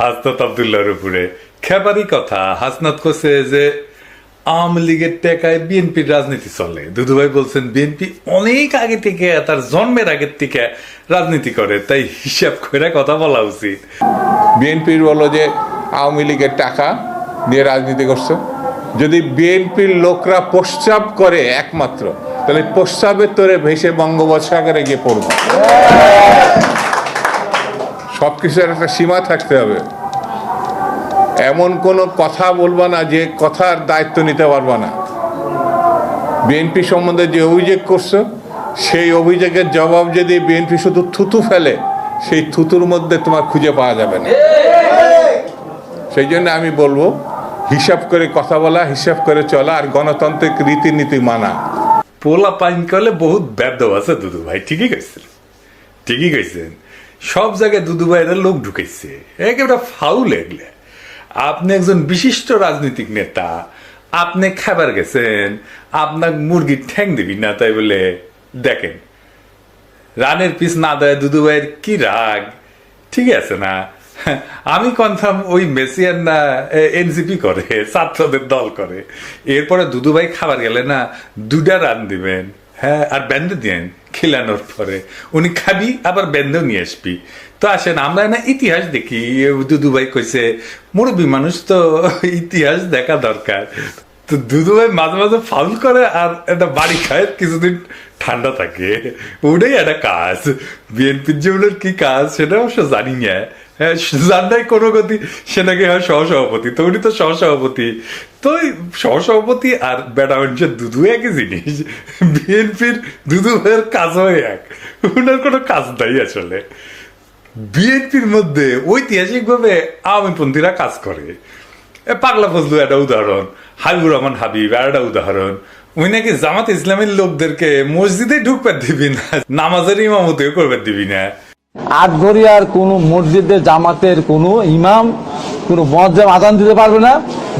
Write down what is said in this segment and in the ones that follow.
হাসনাত আবদুল্লাহর উপরে। খেপারি কথা, হাসনাত করছে যে আওয়ামী লীগের টেকায় বিএনপির রাজনীতি চলে। দুদুভাই বলছেন, বিএনপি অনেক আগে থেকে তার জন্মের আগের থেকে রাজনীতি করে, তাই হিসাব করে কথা বলা উচিত। বিএনপির বলো যে আওয়ামী লীগের টাকা দিয়ে রাজনীতি করছ। যদি বিএনপির লোকরা প্রস্রাব করে একমাত্র, তাহলে প্রস্রাবের তোরে ভেসে বঙ্গোপসাগরে গিয়ে পড়ব। সব কিছুর একটা সীমা থাকতে হবে। এমন কোনো কথা বলবা না যে কথার দায়িত্ব নিতে পারবা না। বিএনপি সম্বন্ধে যে অভিযোগ করছ, সেই অভিযোগের জবাব যদি বিএনপি শুধু থুতু ফেলে, সেই থুতুর মধ্যে তোমার খুঁজে পাওয়া যাবে না। সেই জন্য আমি বলব, হিসাব করে কথা বলা, হিসাব করে চলা আর গণতান্ত্রিক রীতিনীতি মানা। পোলা পাইন করলে বহুত ব্যর্থ আছে দুদু ভাই, ঠিকই কইছেন। ঠিকই কইছেন। সব জায়গায় দুদু ভাইয়ের লোক ঢুকেছে। একেবারে ফাউল এগলে। আপনি একজন বিশিষ্ট রাজনৈতিক নেতা, আপনি খাবার গেছেন, আপনার মুরগির ঠ্যাং দিবি না, তাই বলে দেখেন। রানের পিস না দেয় দুদু ভাইয়ের কি রাগ? ঠিক আছে না? আমি কনফার্ম ওই মেসিয়ান না এনসিপি করে, ছাত্রদের দল করে। এরপরে দুদু ভাই খাবার গেলে না দুটা রান দিবেন হ্যাঁ আর ব্যান্ডে দিয়েন। খিলানোর পরে। উনি খাবি আবার বেঁধেও নিয়ে আসবি। তো আসেন, আমরা না ইতিহাস দেখি। দুদুভাই কইছে, মুরব্বী মানুষ তো ইতিহাস দেখা দরকার। তো দুদুভাই মাঝে মাঝে ফাউল করে আর একটা বাড়ি খায়, কিছুদিন ঠান্ডা থাকে। ওটাই একটা কাজ। বিএনপির জীবনের কি কাজ সেটা অবশ্য জানি না। হ্যাঁ জানাই কোনো গতি, সে নাকি হয় সহসভাপতি, তো উনি তো সহসভাপতি। তো সহসভাপতি আর দুদু একই জিনিস। বিএনপির দুদু ভাইয়ের কাজও এক। কোনো কাজ নাই আসলে। বিএনপির মধ্যে ঐতিহাসিকভাবে আওয়ামীপন্থীরা কাজ করে। পাগলা ফজলু একটা উদাহরণ, হাবিবুর রহমান হাবিব আর একটা উদাহরণ। ওই নাকি জামাত ইসলামের লোকদেরকে মসজিদে ঢুকবার দিবি না, নামাজের ইমামতেও করবার দিবি না। আটঘরিয়ার কোনো মসজিদে জামাতের কোনো ইমাম, কোনো মজ্জাম আজান দিতে পারবে না,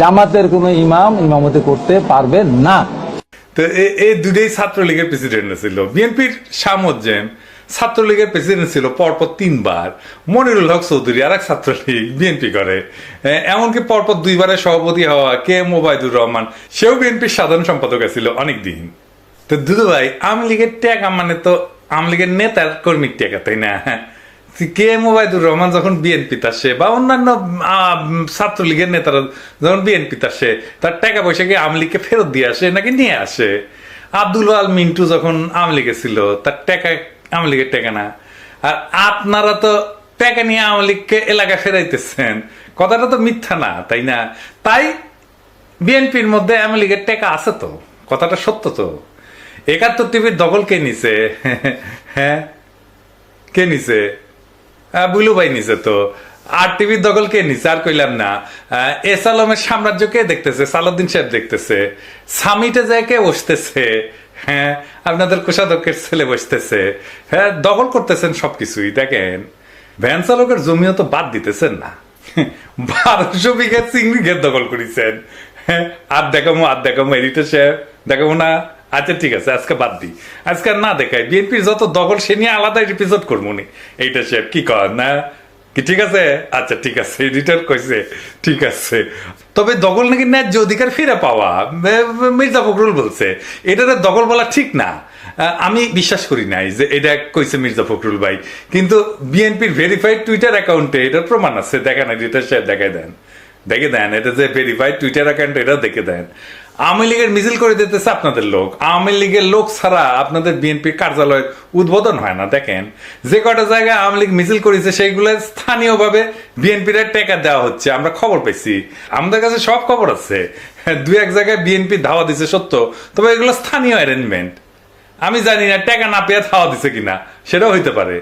জামাতের কোনো ইমাম ইমামতি করতে পারবে না। তো এই দুটাই ছাত্রলীগের প্রেসিডেন্ট ছিল। বিএনপির সামজ্জেম ছাত্রলীগের প্রেসিডেন্ট ছিল পরপর তিনবার। মনিরুল হক চৌধুরী আর এক ছাত্রলীগ বিএনপি করে। এমনকি পরপর দুইবারের সভাপতি হওয়া কে এম ওবায়দুর রহমান, সেও বিএনপির সাধারণ সম্পাদক ছিল অনেক দিন তো দুদু ভাই আওয়ামী লীগের টেকা মানে তো আওয়ামী লীগের নেতার কর্মীর টেকা তাই না? কে এম ওবায়দুর রহমান যখন বিএনপি আসে, বা অন্যান্য ছাত্রলীগের নেতারা যখন বিএনপি আসে, তার টাকা পয়সা কি আওয়ামী লীগকে ফেরত দিয়ে আসে নাকি নিয়ে আসে? আব্দুল আল মিন্টু যখন আওয়ামী লীগে ছিল, তার টাকা লীগের টাকা না। আর আপনারা তো টাকা নিয়ে আওয়ামী লীগকে এলাকা ফেরাইতেছেন। কথাটা তো মিথ্যা না, তাই না? তাই বিএনপির মধ্যে আওয়ামী লীগের টাকা আছে তো, কথাটা সত্য তো। একাত্তর টিভির দখল কে নিছে? হ্যাঁ? কে নিছে? আহ, বুলু ভাই নিছে তো। আর টিভির দখল কে নিছে? আর কইলাম না। এস আলমের সাম্রাজ্য কে দেখতেছে? সালাউদ্দিন সাহেব দেখতেছে। সামিটে যায় কে বসতেছে? হ্যাঁ? আপনাদের কোষাধ্যক্ষের ছেলে বসতেছে। হ্যাঁ দখল করতেছেন সবকিছুই দেখেন। ভ্যান চালকের জমিও তো বাদ দিতেছেন না। বারোশো বিঘা চিংড়ি ঘের দখল করেছেন। হ্যাঁ আর দেখামো আর দেখামো এডিটর সাহেব। দেখাবো না। আচ্ছা ঠিক আছে, আজকে বাদ দিই। আজকে না দেখাই। বিএনপির যত দখল, সে নিয়ে আলাদা এপিসোড করব নি এইটা সাহেব কি কর না? কি ঠিক আছে? আচ্ছা ঠিক আছে এডিটর কইছে, ঠিক আছে। তবে দখল নাকি ন্যায্য অধিকার ফিরে পাওয়া? মির্জা ফখরুল বলছে, এটাতে দখল বলা ঠিক না। আমি বিশ্বাস করি নাই যে এটা কইছে মির্জা ফখরুল ভাই। কিন্তু বিএনপির ভেরিফাইড টুইটার অ্যাকাউন্টে এটার প্রমাণ আছে। দেখেন এডিটর সাহেব দেখাই দেন। দেখে দেন, এটা যে ভেরিফাইড টুইটার অ্যাকাউন্ট এটা দেখে দেন। আওয়ামী লীগের মিছিল করে দিতেছে আপনাদের লোক। আওয়ামী লীগের লোক ছাড়া আপনাদের বিএনপি কার্যালয়ের উদ্বোধন হয় না, দেখেন। যে কটা জায়গায় আওয়ামী লীগ মিছিল করেছে, সেইগুলো স্থানীয়ভাবে বিএনপির টেকা দেওয়া হচ্ছে, আমরা খবর পেয়েছি। আমাদের কাছে সব খবর আছে। দু এক জায়গায় বিএনপি ধাওয়া দিছে, সত্য। তবে এগুলো স্থানীয় অ্যারেঞ্জমেন্ট আমি জানি না, টাকা না পেয়ে খাওয়া দিছে কিনা, সেটাও হইতে পারে।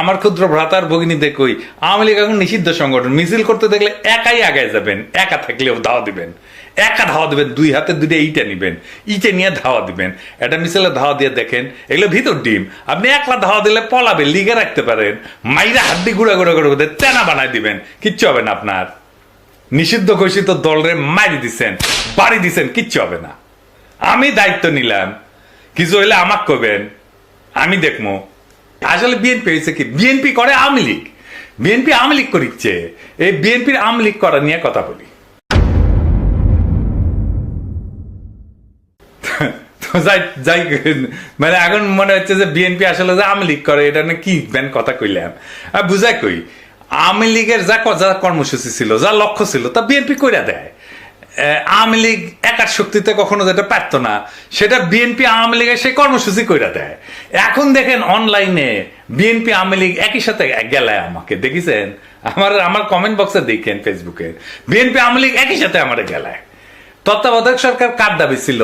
আমার ক্ষুদ্র ভ্রাতার ভগিনী দেখই, আওয়ামী লীগ এখন নিষিদ্ধ সংগঠন। মিছিল করতে দেখলে একাই আগায় যাবেন, একা থাকলেও ধাওয়া দিবেন। একা ধাওয়া দিবেন, দুই হাতে দুইটা ইটা নিবেন, ইটে নিয়ে ধাওয়া দিবেন। এটা মিছিলে ধাওয়া দিয়ে দেখেন, এগুলো ভিতর ডিম। আপনি একলা ধাওয়া দিলে পলাবে, লিগে রাখতে পারেন। মাইরা হাড্ডি গুঁড়া গুঁড়া করে করে তেনা বানাই দিবেন। কিচ্ছু হবে না আপনার। নিষিদ্ধ ঘোষিত দলরে মারি দিছেন, বাড়ি দিছেন, কিচ্ছু হবে না। আমি দায়িত্ব নিলাম। কিছু হইলে আমাক কবেন আমি দেখব আসলে বিএনপি হয়েছে কি, বিএনপি করে আওয়ামী লীগ। বিএনপি আওয়ামী লীগ করিচ্ছে। এই বিএনপির আওয়ামী লীগ করা নিয়ে কথা বলি। যাই যাই মানে এখন মনে হচ্ছে যে বিএনপি আসলে যে আওয়ামী লীগ করে, এটা কি ব্যান কথা কইলাম। আর বুঝাই কই, আওয়ামী লীগের যা যা কর্মসূচি ছিল, যা লক্ষ্য ছিল, তা বিএনপি কইরা দেয়। আওয়ামী লীগ একার শক্তিতে কখনো যেটা পারতো না, সেটা বিএনপি আওয়ামী লীগের সেই কর্মসূচি কইরা দেয়। এখন দেখেন অনলাইনে বিএনপি আওয়ামী লীগ একই সাথে গেলায় আমাকে, দেখেছেন? আমার আমার কমেন্ট বক্সে দেখেন ফেসবুকে বিএনপি আওয়ামী লীগ একই সাথে আমার গেলায়। তত্ত্বাবধায়ক সরকার কার দাবি ছিল?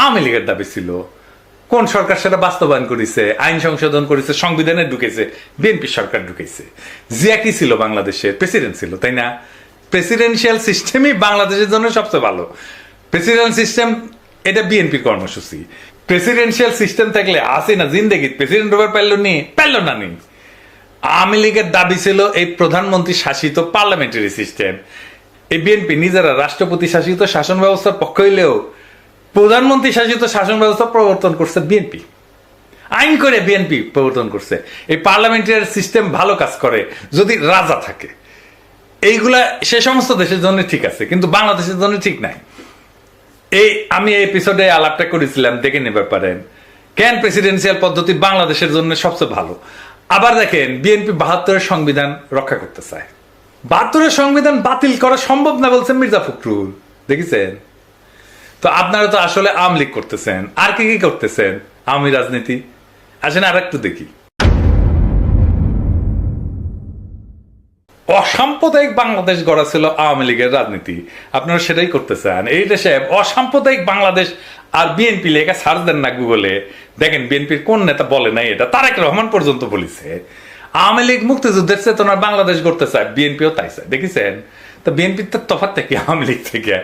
আওয়ামী লীগের দাবি ছিল। কোন সরকার সেটা বাস্তবায়ন করেছে, আইন সংশোধন করেছে, সংবিধানে ঢুকেছে, বিএনপি সরকার ঢুকেছে। জিয়া কি ছিল বাংলাদেশের, প্রেসিডেন্ট ছিল, তাই না? প্রেসিডেন্সিয়াল সিস্টেমই বাংলাদেশের জন্য সবচেয়ে ভালো। প্রেসিডেন্ট সিস্টেম, এটা বিএনপির কর্মসূচি। প্রেসিডেন্সিয়াল সিস্টেম থাকলে আসে না জিন্দেগি, প্রেসিডেন্ট ওভার পারল নি পারল না নি আওয়ামী লীগের দাবি ছিল এই প্রধানমন্ত্রী শাসিত পার্লামেন্টারি সিস্টেম। এই বিএনপি নিজেরা রাষ্ট্রপতি শাসিত শাসন ব্যবস্থার পক্ষ হইলেও প্রধানমন্ত্রী শাসিত শাসন ব্যবস্থা প্রবর্তন করছে বিএনপি আইন করে বিএনপি প্রবর্তন করছে। এই পার্লামেন্টারি সিস্টেম ভালো কাজ করে, যদি রাজা থাকে। এইগুলা সে সমস্ত দেশের জন্য ঠিক আছে, কিন্তু বাংলাদেশের জন্য ঠিক নাই। এই, আমি এই এপিসোডে আলাপটা করেছিলাম, দেখে নেবে পারেন। কেন প্রেসিডেন্সিয়াল পদ্ধতি বাংলাদেশের জন্য সবচেয়ে ভালো? আবার দেখেন বিএনপি বাহাত্তরের সংবিধান রক্ষা করতে চায়। বাহাত্তরের সংবিধান বাতিল করা সম্ভব না বলছেন মির্জা ফখরুল। দেখেছেন? তো আপনারা তো আসলে আওয়ামী লীগ করতেছেন। আর কি কি করতেছেন? আওয়ামী রাজনীতি। আসেন আর একটু দেখি। অসাম্প্রদায়িক বাংলাদেশ গড়া ছিল আওয়ামী লীগের রাজনীতি। আপনারা সেটাই করতে চান। এই দেশে অসাম্প্রদায়িক বাংলাদেশ আর বিএনপি লেখা সার্চ দেন না গুগলে দেখেন বিএনপির কোন নেতা বলে নাই এটা? তারেক রহমান পর্যন্ত বলেছে। আওয়ামী লীগ মুক্তিযুদ্ধের চেতনা বাংলাদেশ করতে চায় বিএনপিও তাই চায়। দেখেছেন? তো বিএনপির তো তফাৎ থেকে আওয়ামী লীগ থেকে।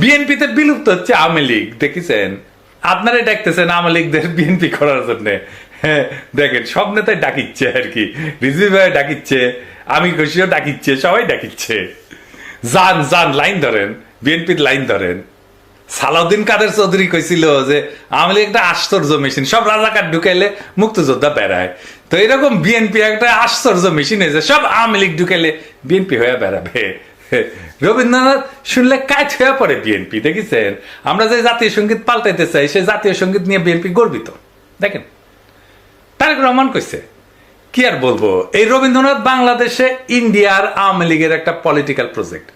বিএনপিতে বিলুপ্ত হচ্ছে আওয়ামী লীগ, দেখেছেন? আপনারাই ডাকতেছেন আওয়ামী লীগদের বিএনপি করার জন্য। হ্যাঁ দেখেন, সব নেতাই ডাকিচ্ছে আর কি। রিজভি ভাই ডাকিচ্ছে, আমি খুশিও ডাকিচ্ছে, সবাই ডাকিচ্ছে। যান যান লাইন ধরেন বিএনপির লাইন ধরেন। সালাউদ্দিন কাদের চৌধুরী কইছিল যে আওয়ামী লীগ একটা আশ্চর্য মেশিন, সব রাজাকার ঢুকাইলে মুক্তিযোদ্ধা বেড়ায়। তো এরকম বিএনপি একটা আশ্চর্য মেশিন হয়েছে সব আওয়ামী লীগ ঢুকাইলে বিএনপি হয়ে বেড়াবে। রবীন্দ্রনাথ শুনলে কাজ হয়ে পড়ে বিএনপি দেখেছেন? আমরা যে জাতীয় সংগীত পাল্টাইতে চাই, সেই জাতীয় সংগীত নিয়ে বিএনপি গর্বিত। দেখেন, তারেক রহমান কইছে, কি আর বলব? এই রবীন্দ্রনাথ বাংলাদেশে ইন্ডিয়ার আওয়ামী লীগের একটা পলিটিক্যাল প্রজেক্ট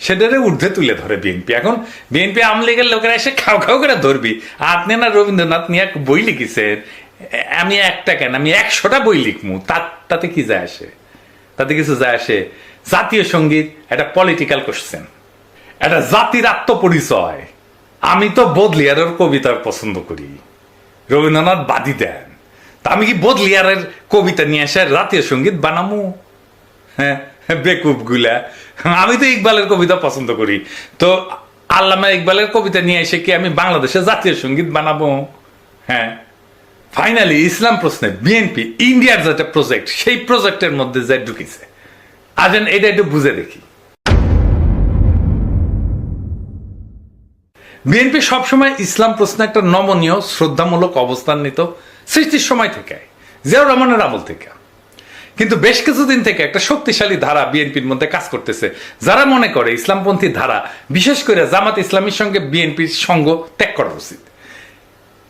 সেটারে ঊর্ধ্বে তুলে ধরে বিএনপি এখন বিএনপি আওয়ামী লীগের লোকেরা এসে খাও খাও করে ধরবি। আপনি না রবীন্দ্রনাথ নিয়ে এক বই লিখেছেন, আমি একটা কেন? আমি একশোটা বই লিখমু, তার, তাতে কি যায় আসে? তাতে কিছু যায় আসে? জাতীয় সংগীত একটা পলিটিক্যাল কোশ্চেন একটা জাতির আত্মপরিচয়। আমি তো বদলিয়ারের কবিতা পছন্দ করি। রবীন্দ্রনাথ বাদী দেন। তা আমি কি বদলিয়ারের কবিতা নিয়ে এসে জাতীয় সংগীত বানামু? হ্যাঁ বেকুবগুলা। আমি তো ইকবালের কবিতা পছন্দ করি। তো আল্লামা ইকবালের কবিতা নিয়ে এসে কি আমি বাংলাদেশে জাতীয় সংগীত বানাবো? হ্যাঁ। ফাইনালি ইসলাম প্রশ্নে বিএনপি, ইন্ডিয়ার যেটা প্রজেক্ট সেই প্রজেক্টের মধ্যে যে ঢুকেছে। আজেন, এটা একটু বুঝে দেখি। বিএনপি সবসময় ইসলাম প্রশ্নে একটা নমনীয়, শ্রদ্ধামূলক অবস্থান নিত সৃষ্টির সময় থেকে জিয়াউর রহমানের আমল থেকে কিন্তু বেশ কিছুদিন থেকে একটা শক্তিশালী ধারা বিএনপির মধ্যে কাজ করতেছে। যারা মনে করে ইসলামপন্থী ধারা, বিশেষ করে জামাত ইসলামীর সঙ্গে বিএনপির সঙ্গ ত্যাগ করা উচিত।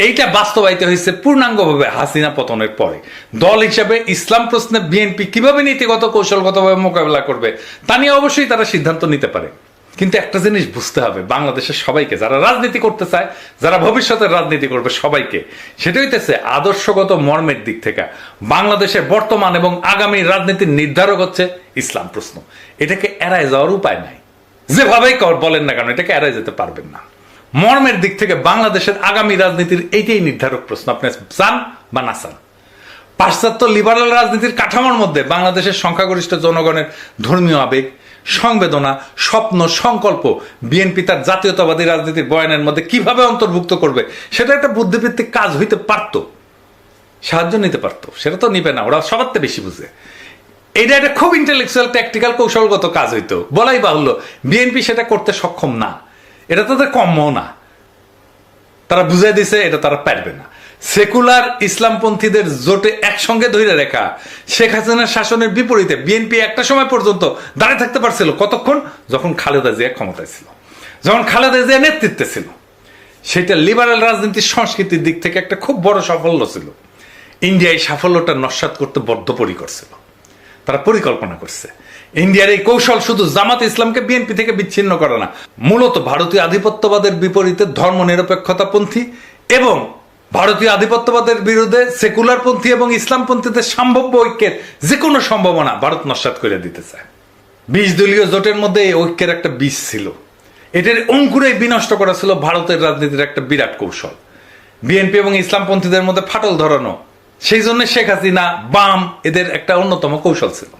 এইটা বাস্তবায়িত হয়েছে পূর্ণাঙ্গভাবে হাসিনা পতনের পরে। দল হিসাবে ইসলাম প্রশ্নে বিএনপি কীভাবে নীতিগত কৌশলগতভাবে মোকাবেলা করবে, তা নিয়ে অবশ্যই তারা সিদ্ধান্ত নিতে পারে। কিন্তু একটা জিনিস বুঝতে হবে, বাংলাদেশের সবাইকে, যারা রাজনীতি করতে চায়, যারা ভবিষ্যতের রাজনীতি করবে সবাইকে, সেটা হইতেছে আদর্শগত মর্মের দিক থেকে। বাংলাদেশের বর্তমান এবং আগামী রাজনীতির নির্ধারক হচ্ছে ইসলাম প্রশ্ন। এটাকে এড়ায় যাওয়ার উপায় নাই। যেভাবেই বলেন না কেন, এটাকে এড়াই যেতে পারবেন না। মর্মের দিক থেকে বাংলাদেশের আগামী রাজনীতির এইটাই নির্ধারক প্রশ্ন। আপনি চান বা না চান পাশ্চাত্য লিবারাল রাজনীতির কাঠামোর মধ্যে বাংলাদেশের সংখ্যাগরিষ্ঠ জনগণের ধর্মীয় আবেগ, সংবেদনা, স্বপ্ন, সংকল্প বিএনপি তার জাতীয়তাবাদী রাজনীতির বয়ানের মধ্যে কীভাবে অন্তর্ভুক্ত করবে, সেটা একটা বুদ্ধিভিত্তিক কাজ হইতে পারত। সাহায্য নিতে পারতো। সেটা তো নিবে না, ওরা সবার বেশি বুঝে। এটা একটা খুব ইন্টেলেকচুয়াল ট্যাকটিক্যাল কৌশলগত কাজ হইতো। বলাই বাহুল্য বিএনপি সেটা করতে সক্ষম না। এটা তাদের কম্য না। তারা বুঝাই দিছে, এটা তারা পারবে না। সেকুলার ইসলামপন্থীদের জোটে একসঙ্গে ধরে রেখা, শেখ হাসিনার শাসনের বিপরীতে বিএনপি একটা সময় পর্যন্ত দাঁড়িয়ে থাকতে পারছিল, কতক্ষণ? যখন খালেদা জিয়া ক্ষমতায় ছিল। যখন খালেদা জিয়া নেতৃত্বে ছিল। সেটা লিবারেল রাজনীতির সংস্কৃতির দিক থেকে একটা খুব বড় সাফল্য ছিল। ইন্ডিয়া এই সাফল্যটা নস্বাত করতে বদ্ধপরিকর ছিল। তারা পরিকল্পনা করছে। ইন্ডিয়ার এই কৌশল শুধু জামাত ইসলামকে বিএনপি থেকে বিচ্ছিন্ন করে না, মূলত ভারতীয় আধিপত্যবাদের বিপরীতে ধর্ম নিরপেক্ষতাপন্থী এবং ভারতীয় আধিপত্যবাদের বিরুদ্ধে সেকুলারপন্থী এবং ইসলামপন্থীদের সম্ভাব্য ঐক্যের যে কোনো সম্ভাবনা ভারত নস্বাত করে দিতে চায়। বিশ দলীয় জোটের মধ্যে এই ঐক্যের একটা বীজ ছিল। এটার অঙ্কুরে বিনষ্ট করা ছিল ভারতের রাজনীতির একটা বিরাট কৌশল। বিএনপি এবং ইসলামপন্থীদের মধ্যে ফাটল ধরানো, সেই জন্য শেখ হাসিনা বাম এদের একটা অন্যতম কৌশল ছিল।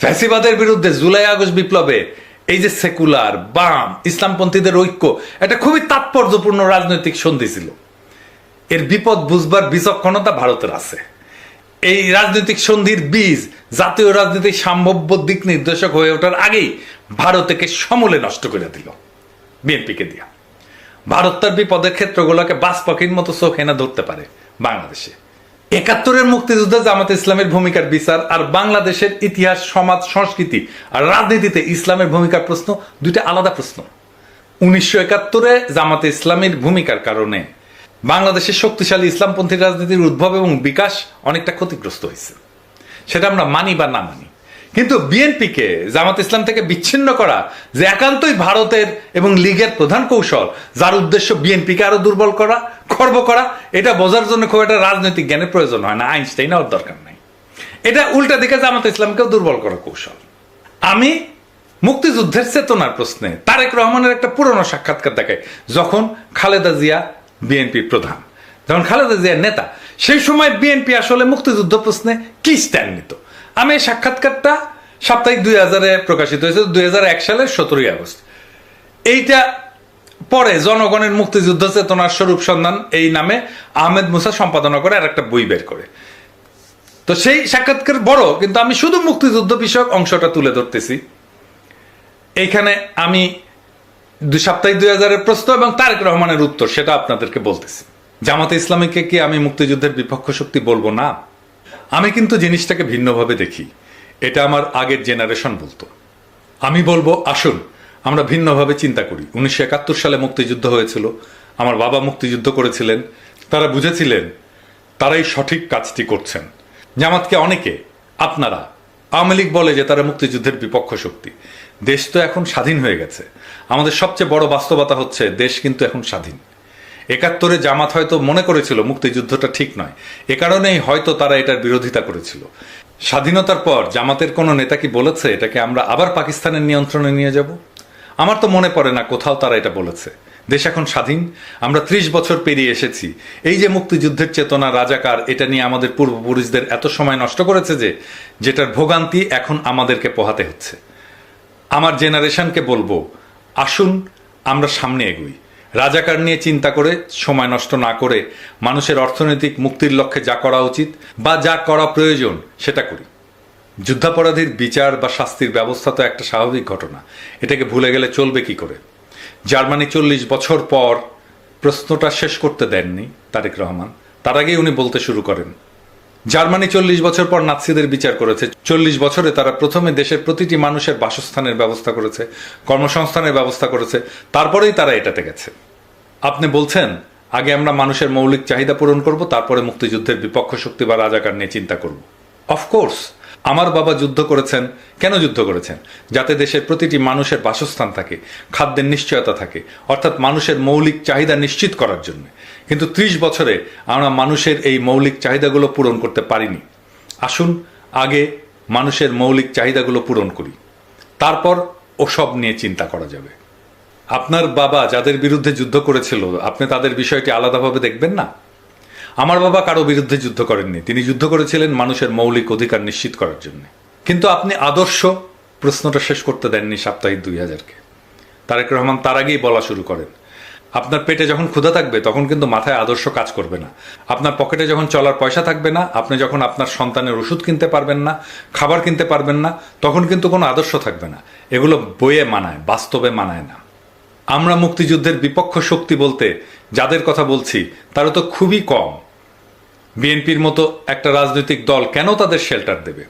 ফ্যাসিবাদের বিরুদ্ধে জুলাই আগস্ট বিপ্লবে এই যে সেকুলার, বাম, ইসলামপন্থীদের ঐক্য, এটা খুবই তাৎপর্যপূর্ণ রাজনৈতিক সন্ধি ছিল। এর বিপদ বুঝবার বিচক্ষণতা ভারতের আছে। এই রাজনৈতিক সন্ধির বীজ জাতীয় রাজনীতির সম্ভাব্য দিক নির্দেশক হয়ে ওঠার আগেই ভারতকে সমূলে নষ্ট করে দিল, বিএনপিকে দিয়া। ভারত তার বিপদের ক্ষেত্রগুলোকে বাস পাখির মতো চোখ এনে ধরতে পারে বাংলাদেশে। একাত্তরের মুক্তিযুদ্ধে জামাত ইসলামের ভূমিকার বিচার আর বাংলাদেশের ইতিহাস, সমাজ, সংস্কৃতি আর রাজনীতিতে ইসলামের ভূমিকার প্রশ্ন দুইটা আলাদা প্রশ্ন। উনিশশো একাত্তরে জামাতে ইসলামের ভূমিকার কারণে বাংলাদেশের শক্তিশালী ইসলামপন্থী রাজনীতির উদ্ভব এবং বিকাশ অনেকটা ক্ষতিগ্রস্ত হয়েছে। সেটা আমরা মানি বা না মানি। কিন্তু বিএনপিকে জামাত ইসলাম থেকে বিচ্ছিন্ন করা যে একান্তই ভারতের এবং লীগের প্রধান কৌশল, যার উদ্দেশ্য বিএনপিকে আরও দুর্বল করা, খর্ব করা, এটা বোঝার জন্য খুব একটা রাজনৈতিক জ্ঞানের প্রয়োজন হয় না, আইনস্টাইন হওয়ার দরকার নাই। এটা উল্টা দিকে জামাত ইসলামকেও দুর্বল করা কৌশল। আমি মুক্তিযুদ্ধের চেতনার প্রশ্নে তারেক রহমানের একটা পুরনো সাক্ষাৎকার দেখায় যখন খালেদা জিয়া বিএনপি প্রধান। যখন খালেদা জিয়ার নেতা, সেই সময় বিএনপি আসলে মুক্তিযুদ্ধ প্রশ্নে কি স্ট্যান্ড নিত? আমি এই সাক্ষাৎকারটা সাপ্তাহিক দুই হাজারে প্রকাশিত হয়েছে দুই হাজার এক সালের সতেরোই আগস্ট। এইটা পরে জনগণের মুক্তিযুদ্ধ চেতনার স্বরূপ সন্ধান এই নামে আহমেদ মুসা সম্পাদনা করে আর একটা বই বের করে। তো সেই সাক্ষাৎকার বড়, কিন্তু আমি শুধু মুক্তিযুদ্ধ বিষয়ক অংশটা তুলে ধরতেছি। এইখানে আমি দুই সাপ্তাহিক দুই হাজারের প্রশ্ন এবং তারেক রহমানের উত্তর, সেটা আপনাদেরকে বলতেছি। জামাতে ইসলামীকে কি আমি মুক্তিযুদ্ধের বিপক্ষ শক্তি বলব? না। আমি কিন্তু জিনিসটাকে ভিন্নভাবে দেখি। এটা আমার আগের জেনারেশন বলতো। আমি বলব, আসুন, আমরা ভিন্নভাবে চিন্তা করি। উনিশশো একাত্তর সালে মুক্তিযুদ্ধ হয়েছিল। আমার বাবা মুক্তিযুদ্ধ করেছিলেন। তারা বুঝেছিলেন, তারাই সঠিক কাজটি করছেন। জামাতকে অনেকে, আপনারা, আওয়ামী লীগ বলে যে তারা মুক্তিযুদ্ধের বিপক্ষ শক্তি। দেশ তো এখন স্বাধীন হয়ে গেছে। আমাদের সবচেয়ে বড় বাস্তবতা হচ্ছে, দেশ কিন্তু এখন স্বাধীন। একাত্তরে জামাত হয়তো মনে করেছিল মুক্তিযুদ্ধটা ঠিক নয়। এ কারণেই হয়তো তারা এটার বিরোধিতা করেছিল। স্বাধীনতার পর জামাতের কোনো নেতা কি বলেছে? এটাকে আমরা আবার পাকিস্তানের নিয়ন্ত্রণে নিয়ে যাব? আমার তো মনে পড়ে না কোথাও তারা এটা বলেছে। দেশ এখন স্বাধীন। আমরা ত্রিশ বছর পেরিয়ে এসেছি। এই যে মুক্তিযুদ্ধের চেতনা রাজাকার, এটা নিয়ে আমাদের পূর্বপুরুষদের এত সময় নষ্ট করেছে যে, যেটার ভোগান্তি এখন আমাদেরকে পোহাতে হচ্ছে। আমার জেনারেশনকে বলব, আসুন, আমরা সামনে এগুই। রাজাকার নিয়ে চিন্তা করে, সময় নষ্ট না করে মানুষের অর্থনৈতিক মুক্তির লক্ষ্যে যা করা উচিত বা যা করা প্রয়োজন, সেটা করি। যুদ্ধাপরাধীর বিচার বা শাস্তির ব্যবস্থা তো একটা স্বাভাবিক ঘটনা। এটাকে ভুলে গেলে চলবে কি করে? জার্মানি চল্লিশ বছর পর প্রশ্নটা শেষ করতে দেননি তারেক রহমান। তার আগেই উনি বলতে শুরু করেন জার্মানি চল্লিশ বছর পর নাৎসিদের বিচার করেছে। চল্লিশ বছরে তারা প্রথমে দেশের প্রতিটি মানুষের বাসস্থানের ব্যবস্থা করেছে, কর্মসংস্থানের ব্যবস্থা করেছে, তারপরেই তারা এটাতে গেছে। আপনি বলছেন, আগে আমরা মানুষের মৌলিক চাহিদা পূরণ করব, তারপরে মুক্তিযুদ্ধের বিপক্ষ শক্তি বা রাজাকার নিয়ে চিন্তা করব। অফকোর্স আমার বাবা যুদ্ধ করেছেন। কেন যুদ্ধ করেছেন? যাতে দেশের প্রতিটি মানুষের বাসস্থান থাকে, খাদ্যের নিশ্চয়তা থাকে, অর্থাৎ মানুষের মৌলিক চাহিদা নিশ্চিত করার জন্য। কিন্তু ত্রিশ বছরে আমরা মানুষের এই মৌলিক চাহিদাগুলো পূরণ করতে পারিনি। আসুন, আগে মানুষের মৌলিক চাহিদাগুলো পূরণ করি। তারপর ওসব নিয়ে চিন্তা করা যাবে। আপনার বাবা যাদের বিরুদ্ধে যুদ্ধ করেছিল, আপনি তাদের বিষয়টি আলাদাভাবে দেখবেন না? আমার বাবা কারও বিরুদ্ধে যুদ্ধ করেননি। তিনি যুদ্ধ করেছিলেন মানুষের মৌলিক অধিকার নিশ্চিত করার জন্য। কিন্তু আপনি আদর্শ প্রশ্নটা শেষ করতে দেননি সাপ্তাহিক দুই হাজারকে। তারেক রহমান তার আগেই বলা শুরু করেন, আপনার পেটে যখন ক্ষুধা থাকবে, তখন কিন্তু মাথায় আদর্শ কাজ করবে না। আপনার পকেটে যখন চলার পয়সা থাকবে না, আপনি যখন আপনার সন্তানের ওষুধ কিনতে পারবেন না, খাবার কিনতে পারবেন না, তখন কিন্তু কোনো আদর্শ থাকবে না। এগুলো বইয়ে মানায়, বাস্তবে মানায় না। আমরা মুক্তিযুদ্ধের বিপক্ষ শক্তি বলতে যাদের কথা বলছি তারা তো খুবই কম। বিএনপির মতো একটা রাজনৈতিক দল কেন তাদের শেল্টার দেবে?